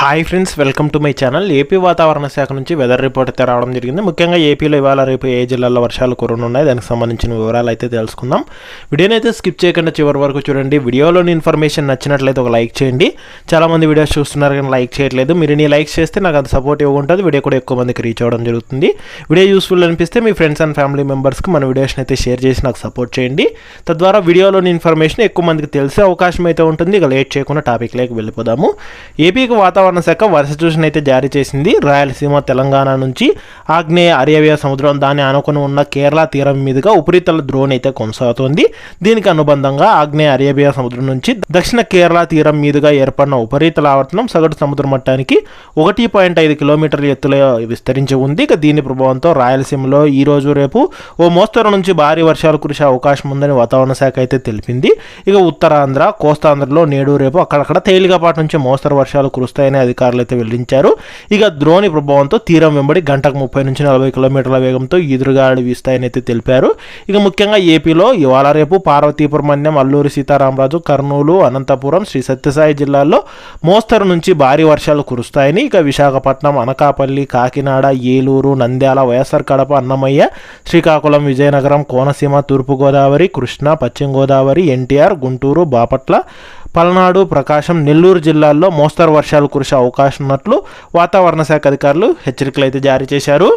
Hi friends welcome to my channel. AP వాతావరణ శాఖ నుంచి వెదర్ రిపోర్ట్ అయితే రావడం జరిగింది. ముఖ్యంగా ఏపీలో ఇవాళ రేపు ఏ జిల్లాల్లో వర్షాలు కురనున్నాయి దానికి సంబంధించిన వివరాలు అయితే తెలుసుకుందాం. వీడియోని అయితే స్కిప్ చేయకుండా చివరి వరకు చూడండి. వీడియోలోని ఇన్ఫర్మేషన్ నచ్చినట్లయితే ఒక లైక్ చేయండి. చాలామంది వీడియోస్ చూస్తున్నారు కానీ లైక్ చేయట్లేదు. మీరు నీ లైక్ చేస్తే నాకు అది సపోర్ట్ ఉంటుంది. వీడియో కూడా ఎక్కువ మందికి రీచ్ అవ్వడం జరుగుతుంది. వీడియో యూస్ఫుల్ అనిపిస్తే మీ ఫ్రెండ్స్ అండ్ ఫ్యామిలీ మెంబర్స్కి మన వీడియోస్ని అయితే షేర్ చేసి నాకు సపోర్ట్ చేయండి. తద్వారా వీడియోలోని ఇన్ఫర్మేషన్ ఎక్కువ మందికి తెలిసే అవకాశం అయితే ఉంటుంది. ఇక లేట్ చేయకుండా టాపిక్లోకి వెళ్ళిపోదాము. ఏపీకి వాతావరణం శాఖ వర్ష సూచన అయితే జారీ చేసింది. రాయలసీమ తెలంగాణ నుంచి ఆగ్నేయ అరేబియా సముద్రం దాన్ని ఆనుకుని ఉన్న కేరళ తీరం మీదుగా ఉపరితల ద్రోణి అయితే కొనసాగుతోంది. దీనికి అనుబంధంగా ఆగ్నేయ అరేబియా సముద్రం నుంచి దక్షిణ కేరళ తీరం మీదుగా ఏర్పడిన ఉపరితల ఆవర్తనం సగటు సముద్ర మట్టానికి ఒకటి పాయింట్ ఐదు కిలోమీటర్ల ఎత్తులో విస్తరించి ఉంది. ఇక దీని ప్రభావంతో రాయలసీమలో ఈ రోజు రేపు ఓ మోస్తరు నుంచి భారీ వర్షాలు కురిసే అవకాశం ఉందని వాతావరణ శాఖ అయితే తెలిపింది. ఇక ఉత్తరాంధ్ర కోస్తాంధ్రలో నేడు రేపు అక్కడక్కడ తేలికపాటి నుంచి మోస్తరు వర్షాలు కురుస్తాయని అధికారులు అయితే వెల్లడించారు. ఇక ద్రోణి ప్రభావంతో తీరం వెంబడి గంటకు ముప్పై నుంచి నలభై కిలోమీటర్ల వేగంతో ఈదురుగాడి వీస్తాయని అయితే తెలిపారు. ఇక ముఖ్యంగా ఏపీలో ఇవాళ రేపు పార్వతీపురం మన్యం అల్లూరి సీతారామరాజు కర్నూలు అనంతపురం శ్రీ సత్యసాయి జిల్లాల్లో మోస్తరు నుంచి భారీ వర్షాలు కురుస్తాయని ఇక విశాఖపట్నం అనకాపల్లి కాకినాడ ఏలూరు నంద్యాల వైఎస్ఆర్ కడప అన్నమయ్య శ్రీకాకుళం విజయనగరం కోనసీమ తూర్పుగోదావరి కృష్ణా పశ్చిమ గోదావరి ఎన్టీఆర్ గుంటూరు బాపట్ల పల్నాడు ప్రకాశం నెల్లూరు జిల్లాల్లో మోస్తరు వర్షాలు కురిసే అవకాశం ఉన్నట్లు వాతావరణ శాఖ అధికారులు హెచ్చరికలు అయితే జారీ చేశారు.